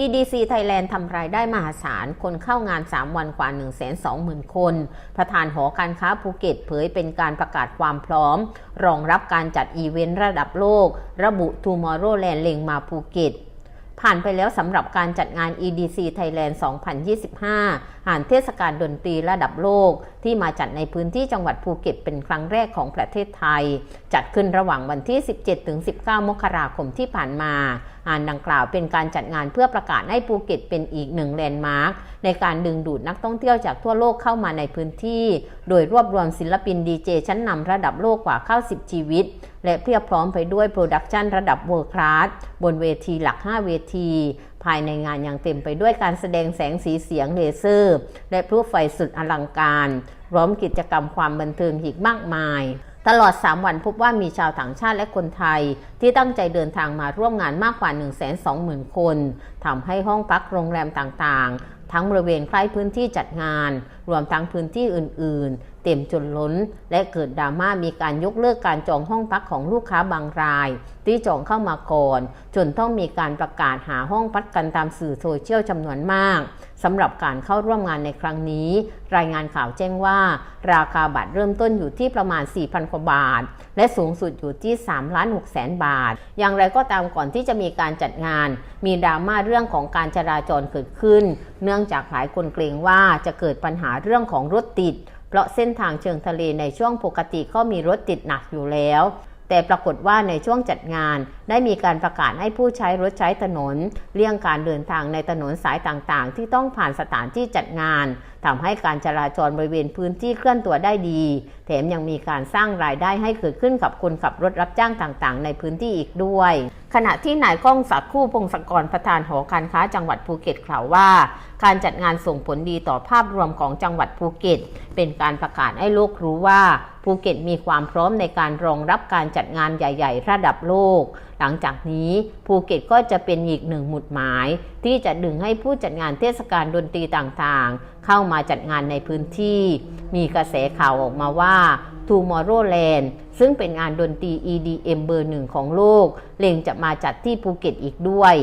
EDC Thailand ทำรายได้มหาศาล คนเข้างาน 3 วันกว่า 120,000 คน ประธานหอการค้าภูเก็ตเผยเป็นการประกาศความพร้อม รองรับการจัดอีเวนต์ระดับโลก ระบุ Tomorrowland เล็งมาภูเก็ตผ่านไปแล้วสำหรับการจัดงาน EDC Thailand 2025ผ่านเทศกาลดนตรีระดับโลก ที่มาจัดในพื้นที่จังหวัดภูเก็ตเป็นครั้งแรกของประเทศไทย จัดขึ้นระหว่างวันที่ 17-19 มกราคมที่ผ่านมางานดังกล่าวเป็นการจัดงานเพื่อประกาศให้ภูเก็ตเป็นอีกหนึ่งแลนด์มาร์คในการดึงดูดนักท่องเที่ยวจากทั่วโลกเข้ามาในพื้นที่ โดยรวบรวมศิลปินดีเจชั้นนำระดับโลกกว่า 90 ชีวิต และเพียบพร้อมไปด้วยโปรดักชันระดับเวิร์คลาสบนเวทีหลัก 5 เวที ภายในงานยังเต็มไปด้วยการแสดงแสงสีเสียงเลเซอร์ และพลุไฟสุดอลังการ พร้อมกิจกรรมความบันเทิงอีกมากมาย ตลอด 3 วันพบว่ามีชาวต่างชาติและคนไทย ที่ตั้งใจเดินทางมาร่วมงานมากกว่า 120,000 คนทำให้ห้องพักโรงแรมต่างๆ ทั้งบริเวณใกล้พื้นที่จัดงาน รวมทั้งพื้นที่อื่น ๆเต็มจนล้น และเกิดดราม่ามีการยกเลิกการจองห้องพักของลูกค้าบางราย ที่จองเข้ามาก่อน จนต้องมีการประกาศหาห้องพักกันตามสื่อโซเชียลจำนวนมากสำหรับการเข้าร่วมงานในครั้งนี้ รายงานข่าวแจ้งว่า ราคาบัตรเริ่มต้นอยู่ที่ประมาณ 4,000กว่าบาท และสูงสุดอยู่ที่3ล้าน6แสนบาท อย่างไรก็ตามก่อนที่จะมีการจัดงาน มีดราม่าเรื่องของการจราจรเกิดขึ้น เนื่องจากหลายคนเกรงว่าจะเกิดปัญหาเรื่องของรถติด เพราะเส้นทางเชิงทะเลในช่วงปกติก็มีรถติดหนักอยู่แล้ว แต่ปรากฏว่าในช่วงจัดงาน ได้มีการประกาศให้ผู้ใช้รถใช้ถนน เลี่ยงการเดินทางในถนนสายต่างๆ ที่ต้องผ่านสถานที่จัดงาน ทำให้การจราจรบริเวณพื้นที่เคลื่อนตัวได้ดี แถมยังมีการสร้างรายได้ให้เกิดขึ้นกับคนขับรถรับจ้างต่างๆ ในพื้นที่อีกด้วย ขณะที่นายก้องศักดิ์คู่พงศกรประธานหอการค้าจังหวัดภูเก็ตกล่าวว่า การจัดงานส่งผลดีต่อภาพรวมของจังหวัดภูเก็ต เป็นการประกาศให้โลกรู้ว่าภูเก็ตมีความพร้อมในการรองรับการจัดงานใหญ่ ๆ ระดับโลก หลังจากนี้ภูเก็ตก็จะเป็นอีกหนึ่งหมุดหมาย ที่จะดึงให้ผู้จัดงานเทศกาลดนตรีต่างๆ เข้ามาจัดงานในพื้นที่ มีกระแสข่าวออกมาว่า Tomorrowland ซึ่งเป็นงานดนตรี EDM เบอร์หนึ่งของโลกเล็งจะมาจัดที่ภูเก็ตอีกด้วย